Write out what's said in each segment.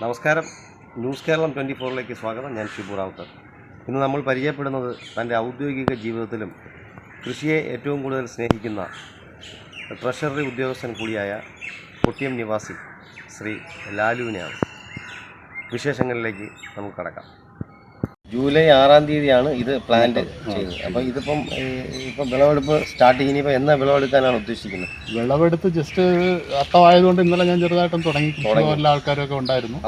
നമസ്കാരം. News Keralam twenty ഫോറിലേക്ക് സ്വാഗതം. ഞാൻ ഷിബു റാവുത്തർ. ഇന്ന് നമ്മൾ പരിചയപ്പെടുന്നത് തന്റെ ഔദ്യോഗിക ജീവിതത്തിലും കൃഷിയെ ഏറ്റവും കൂടുതൽ സ്നേഹിക്കുന്ന ട്രഷറി ഉദ്യോഗസ്ഥൻ കൂടിയായ കൊട്ടിയം നിവാസി ശ്രീ ലാലുവിനെയാണ്. വിശേഷങ്ങളിലേക്ക് നമുക്ക് കടക്കാം. ജൂലൈ ആറാം തീയതിയാണ് ഇത് പ്ലാന്റ് ചെയ്തത്. അപ്പോൾ ഇതിപ്പം ഇപ്പം വിളവെടുപ്പ് സ്റ്റാർട്ട് ചെയ്യുന്ന ഇപ്പം എന്നാ വിളവെടുക്കാനാണ് ഉദ്ദേശിക്കുന്നത്? വിളവെടുത്ത് ജസ്റ്റ് അത്തമായതുകൊണ്ട് ഇന്നലെ ഞാൻ ചെറുതായിട്ടും തുടങ്ങി. എല്ലാ ആൾക്കാരൊക്കെ ഉണ്ടായിരുന്നു.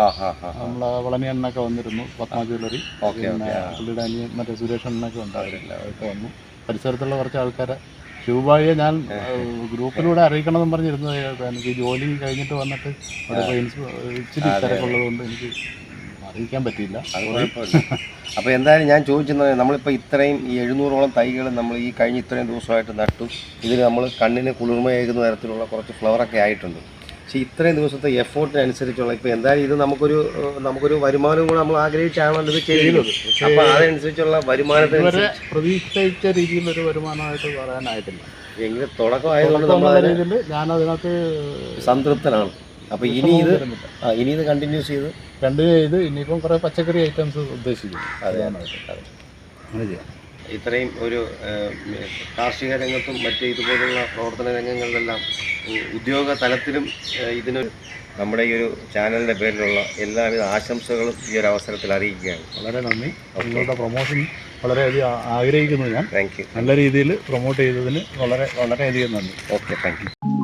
നമ്മളെ വളനി അണ്ണൊക്കെ വന്നിരുന്നു പത്മ ജ്വല്ലറി പുള്ളിയുടെ അനിയൻ മറ്റേ സുരേഷ് എണ്ണൊക്കെ ഉണ്ടായിരുന്നില്ല അവരൊക്കെ വന്നു. പരിസരത്തുള്ള കുറച്ച് ആൾക്കാരെ. ശിവബായിയെ ഞാൻ ഗ്രൂപ്പിലൂടെ അറിയിക്കണമെന്ന് പറഞ്ഞിരുന്നത്. എനിക്ക് ജോലി കഴിഞ്ഞിട്ട് വന്നിട്ട് ഇച്ചിരി തിരക്കുള്ളത് കൊണ്ട് എനിക്ക് അറിയിക്കാൻ പറ്റില്ല അത് കുഴപ്പമില്ല. അപ്പോൾ എന്തായാലും ഞാൻ ചോദിച്ചത് നമ്മളിപ്പോൾ ഇത്രയും ഈ എഴുന്നൂറോളം തൈകൾ നമ്മൾ ഈ കഴിഞ്ഞ ഇത്രയും ദിവസമായിട്ട് നട്ടു. ഇതിൽ നമ്മൾ കണ്ണിന് കുളിർമയേകുന്ന തരത്തിലുള്ള കുറച്ച് ഫ്ലവറൊക്കെ ആയിട്ടുണ്ട്. പക്ഷേ ഇത്രയും ദിവസത്തെ എഫോർട്ടിനനുസരിച്ചുള്ള ഇപ്പോൾ എന്തായാലും ഇത് നമുക്കൊരു നമുക്കൊരു വരുമാനം കൂടെ നമ്മൾ ആഗ്രഹിച്ചാണല്ലോ ഇത് ചെയ്യുന്നത്. അപ്പോൾ അതനുസരിച്ചുള്ള വരുമാനത്തിന് പ്രതീക്ഷിച്ച പ്രതീക്ഷിച്ച രീതിയിലൊരു വരുമാനമായിട്ട് പറയാനായിട്ടില്ല. എങ്കിലും തുടക്കമായതുകൊണ്ട് നമ്മൾ രീതിയിൽ ഞാനതിനകത്ത് സംതൃപ്തനാണ്. അപ്പോൾ ഇനി ഇത്. ആ, ഇനി ഇത് കണ്ടിന്യൂസ് ചെയ്ത് കണ്ടിന്യൂ ചെയ്ത് ഇനിയിപ്പം കുറേ പച്ചക്കറി ഐറ്റംസ് ഉദ്ദേശിക്കുന്നു. അതെ. പ്രധാനമായിട്ട്. അങ്ങനെ ചെയ്യാം. ഇത്രയും ഒരു കാർഷിക രംഗത്തും മറ്റ് ഇതുപോലുള്ള പ്രവർത്തന രംഗങ്ങളിലെല്ലാം ഉദ്യോഗ തലത്തിലും ഇതിനൊരു നമ്മുടെ ഈ ഒരു ചാനലിന്റെ പേരിലുള്ള എല്ലാവിധ ആശംസകളും ഈ ഒരു അവസരത്തിൽ അറിയിക്കുകയാണ്. വളരെ നന്ദി. നിങ്ങളുടെ പ്രൊമോഷൻ വളരെയധികം ആഗ്രഹിക്കുന്നു ഞാൻ. താങ്ക് യു നല്ല രീതിയിൽ പ്രൊമോട്ട് ചെയ്തതിന് വളരെ വളരെയധികം നന്ദി. Okay thank you